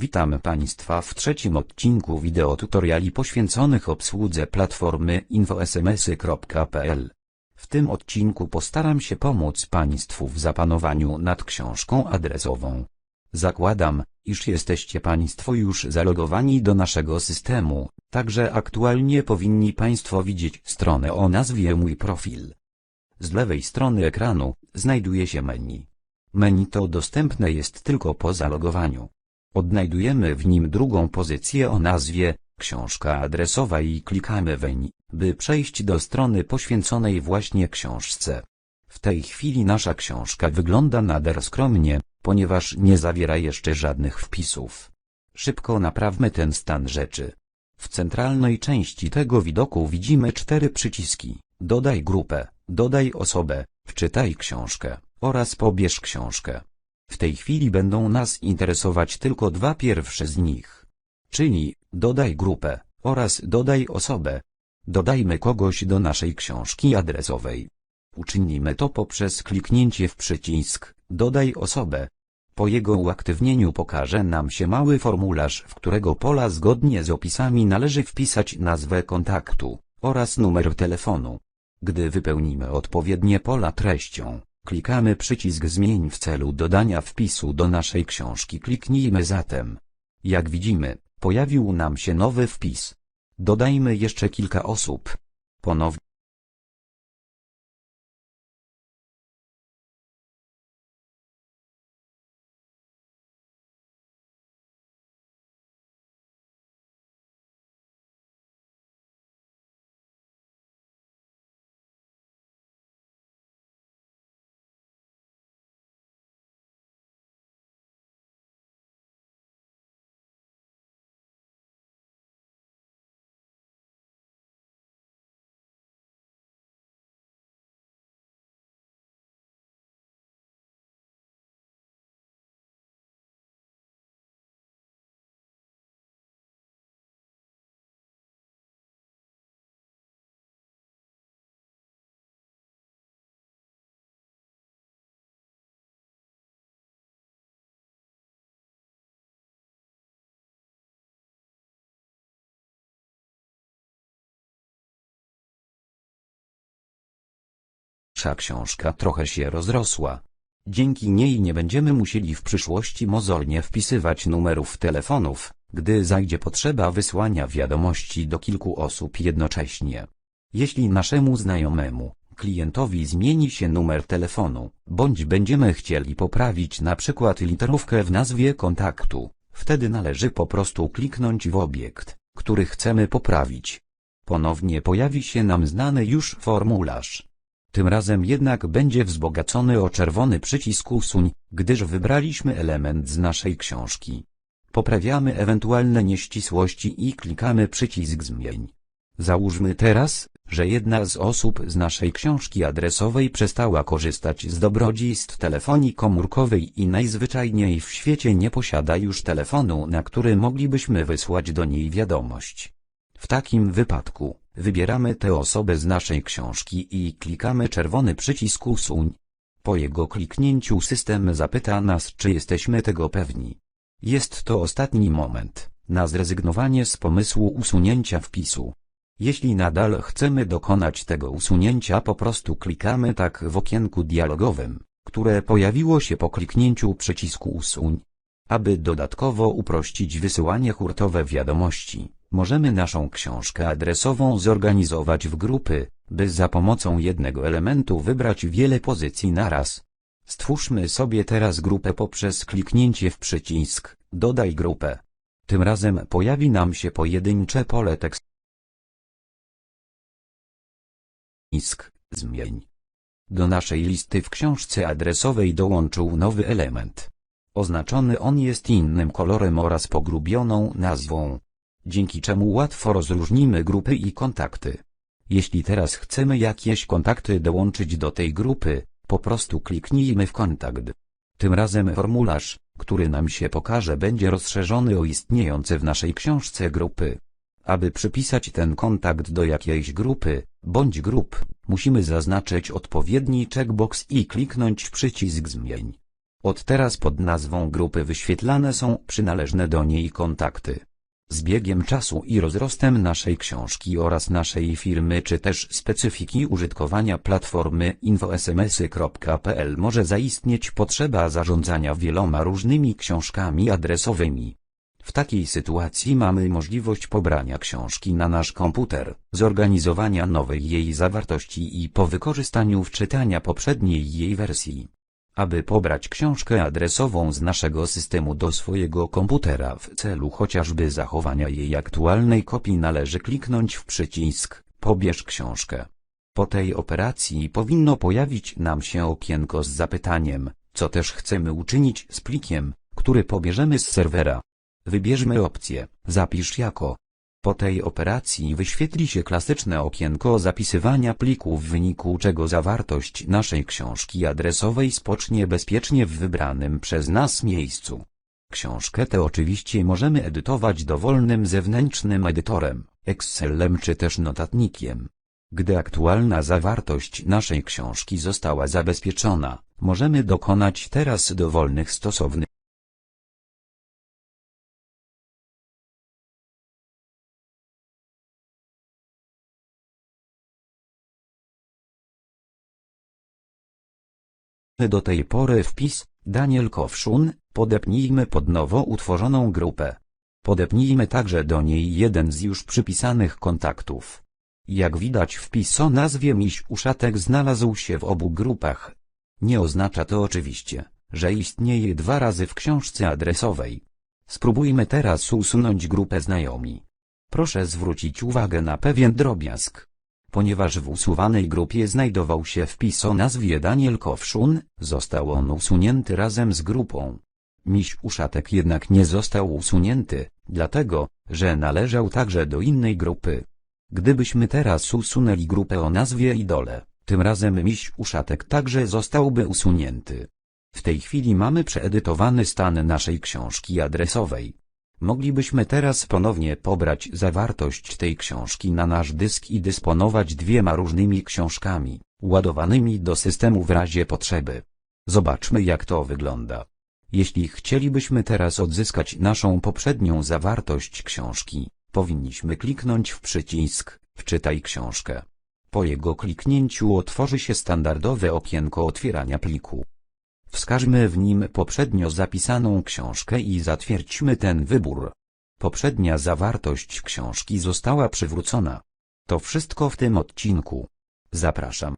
Witamy Państwa w trzecim odcinku wideotutoriali poświęconych obsłudze platformy infosmsy.pl. W tym odcinku postaram się pomóc Państwu w zapanowaniu nad książką adresową. Zakładam, iż jesteście Państwo już zalogowani do naszego systemu, także aktualnie powinni Państwo widzieć stronę o nazwie Mój profil. Z lewej strony ekranu znajduje się menu. Menu to dostępne jest tylko po zalogowaniu. Odnajdujemy w nim drugą pozycję o nazwie Książka adresowa i klikamy weń, by przejść do strony poświęconej właśnie książce. W tej chwili nasza książka wygląda nader skromnie, ponieważ nie zawiera jeszcze żadnych wpisów. Szybko naprawmy ten stan rzeczy. W centralnej części tego widoku widzimy cztery przyciski. Dodaj grupę, dodaj osobę, wczytaj książkę oraz pobierz książkę. W tej chwili będą nas interesować tylko dwa pierwsze z nich. Czyli, dodaj grupę, oraz dodaj osobę. Dodajmy kogoś do naszej książki adresowej. Uczynimy to poprzez kliknięcie w przycisk, dodaj osobę. Po jego uaktywnieniu pokaże nam się mały formularz, w którego pola zgodnie z opisami należy wpisać nazwę kontaktu, oraz numer telefonu. Gdy wypełnimy odpowiednie pola treścią, Klikamy przycisk Zmień w celu dodania wpisu do naszej książki. Kliknijmy zatem. Jak widzimy, pojawił nam się nowy wpis. Dodajmy jeszcze kilka osób. Ponownie. Nasza książka trochę się rozrosła. Dzięki niej nie będziemy musieli w przyszłości mozolnie wpisywać numerów telefonów, gdy zajdzie potrzeba wysłania wiadomości do kilku osób jednocześnie. Jeśli naszemu znajomemu, klientowi zmieni się numer telefonu, bądź będziemy chcieli poprawić na przykład literówkę w nazwie kontaktu, wtedy należy po prostu kliknąć w obiekt, który chcemy poprawić. Ponownie pojawi się nam znany już formularz. Tym razem jednak będzie wzbogacony o czerwony przycisk usuń, gdyż wybraliśmy element z naszej książki. Poprawiamy ewentualne nieścisłości i klikamy przycisk zmień. Załóżmy teraz, że jedna z osób z naszej książki adresowej przestała korzystać z dobrodziejstw telefonii komórkowej i najzwyczajniej w świecie nie posiada już telefonu, na który moglibyśmy wysłać do niej wiadomość. W takim wypadku, Wybieramy tę osobę z naszej książki i klikamy czerwony przycisk usuń. Po jego kliknięciu system zapyta nas czy jesteśmy tego pewni. Jest to ostatni moment, na zrezygnowanie z pomysłu usunięcia wpisu. Jeśli nadal chcemy dokonać tego usunięcia po prostu klikamy tak w okienku dialogowym, które pojawiło się po kliknięciu przycisku usuń. Aby dodatkowo uprościć wysyłanie hurtowe wiadomości, Możemy naszą książkę adresową zorganizować w grupy, by za pomocą jednego elementu wybrać wiele pozycji naraz. Stwórzmy sobie teraz grupę poprzez kliknięcie w przycisk Dodaj grupę. Tym razem pojawi nam się pojedyncze pole tekstu. Zmień. Do naszej listy w książce adresowej dołączył nowy element. Oznaczony on jest innym kolorem oraz pogrubioną nazwą dzięki czemu łatwo rozróżnimy grupy i kontakty. Jeśli teraz chcemy jakieś kontakty dołączyć do tej grupy, po prostu kliknijmy w kontakt. Tym razem formularz, który nam się pokaże będzie rozszerzony o istniejące w naszej książce grupy. Aby przypisać ten kontakt do jakiejś grupy, bądź grup, musimy zaznaczyć odpowiedni checkbox i kliknąć przycisk zmień. Od teraz pod nazwą grupy wyświetlane są przynależne do niej kontakty. Z biegiem czasu i rozrostem naszej książki oraz naszej firmy czy też specyfiki użytkowania platformy infosmsy.pl może zaistnieć potrzeba zarządzania wieloma różnymi książkami adresowymi. W takiej sytuacji mamy możliwość pobrania książki na nasz komputer, zorganizowania nowej jej zawartości i po wykorzystaniu wczytania poprzedniej jej wersji. Aby pobrać książkę adresową z naszego systemu do swojego komputera w celu chociażby zachowania jej aktualnej kopii należy kliknąć w przycisk Pobierz książkę. Po tej operacji powinno pojawić nam się okienko z zapytaniem, co też chcemy uczynić z plikiem, który pobierzemy z serwera. Wybierzmy opcję Zapisz jako. Po tej operacji wyświetli się klasyczne okienko zapisywania pliku w wyniku czego zawartość naszej książki adresowej spocznie bezpiecznie w wybranym przez nas miejscu. Książkę tę oczywiście możemy edytować dowolnym zewnętrznym edytorem, Excelem czy też notatnikiem. Gdy aktualna zawartość naszej książki została zabezpieczona, możemy dokonać teraz dowolnych stosownych do tej pory wpis, Daniel Kowszun, podepnijmy pod nowo utworzoną grupę. Podepnijmy także do niej jeden z już przypisanych kontaktów. Jak widać wpis o nazwie Miś Uszatek znalazł się w obu grupach. Nie oznacza to oczywiście, że istnieje dwa razy w książce adresowej. Spróbujmy teraz usunąć grupę znajomi. Proszę zwrócić uwagę na pewien drobiazg. Ponieważ w usuwanej grupie znajdował się wpis o nazwie Daniel Kowszun, został on usunięty razem z grupą. Miś Uszatek jednak nie został usunięty, dlatego, że należał także do innej grupy. Gdybyśmy teraz usunęli grupę o nazwie Idole, tym razem Miś Uszatek także zostałby usunięty. W tej chwili mamy przeedytowany stan naszej książki adresowej. Moglibyśmy teraz ponownie pobrać zawartość tej książki na nasz dysk i dysponować dwiema różnymi książkami, ładowanymi do systemu w razie potrzeby. Zobaczmy jak to wygląda. Jeśli chcielibyśmy teraz odzyskać naszą poprzednią zawartość książki, powinniśmy kliknąć w przycisk Wczytaj książkę. Po jego kliknięciu otworzy się standardowe okienko otwierania pliku. Wskażmy w nim poprzednio zapisaną książkę i zatwierdźmy ten wybór. Poprzednia zawartość książki została przywrócona. To wszystko w tym odcinku. Zapraszam.